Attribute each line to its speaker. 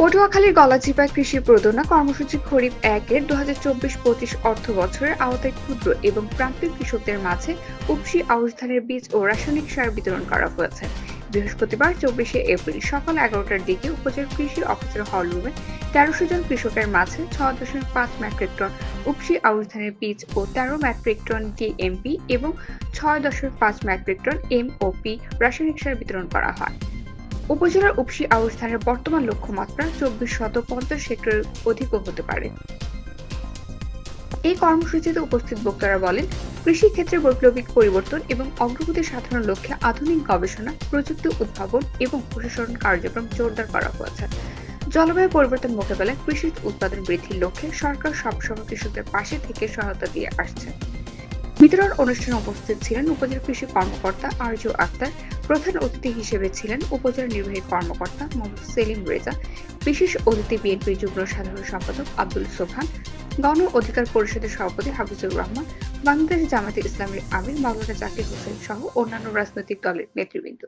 Speaker 1: পটুয়াখালীর গলাচিপায় কৃষি প্রদনা কর্মসূচি খরিফ একের দু হাজার চব্বিশ পঁচিশ অর্থ বছরের আওতায় ক্ষুদ্র এবং প্রান্তিক কৃষকদের মাঝে উপসি আউশ ধানের বীজ ও রাসায়নিক সার বিতরণ করা হয়েছে। বৃহস্পতিবার চব্বিশে এপ্রিল সকাল এগারোটার দিকে উপজেলা কৃষি অফিসার হলরুমে তেরোশো জন কৃষকের মাঝে ছয় দশমিক পাঁচ মেট্রিক টন উপসি আউশ ধানের বীজ ও তেরো মেট্রিক টন ডিএমপি এবং ছয় দশমিক পাঁচ মেট্রিক টন এমওপি রাসায়নিক সার বিতরণ করা হয়। উপজেলার উপসি ধানের বর্তমান লক্ষ্যমাত্রা চব্বিশ শত পঞ্চাশ হেক্টরের অধিকও হতে পারে। এই কর্মসূচিতে উপস্থিত বক্তারা বলেন, কৃষি ক্ষেত্রে বৈপ্লবিক পরিবর্তন এবং অগ্রগতি সাধনের লক্ষ্যে আধুনিক গবেষণা, প্রযুক্তি উদ্ভাবন এবং প্রশাসন কার্যক্রম জোরদার করা হয়েছে। জলবায়ু পরিবর্তন মোকাবেলায় কৃষি উৎপাদন বৃদ্ধির লক্ষ্যে সরকার সবসময় কৃষকদের পাশে থেকে সহায়তা দিয়ে আসছে। বিতরণ অনুষ্ঠানে উপস্থিত ছিলেন উপজেলা কৃষি কর্মকর্তা আরজু আক্তার প্রধান অতিথি হিসেবে ছিলেন উপজেলা নির্বাহী কর্মকর্তা মোহাম্মদ সেলিম রেজা, বিশেষ অতিথি বিএনপির যুগ্ম সাধারণ সম্পাদক আব্দুল সোবহান, গণ অধিকার পরিষদের সভাপতি হাফিজুর রহমান, বাংলাদেশ জামাতে ইসলামের আমির মাওলানা জাকির হোসেন সহ অন্যান্য রাজনৈতিক দলের নেতৃবৃন্দ।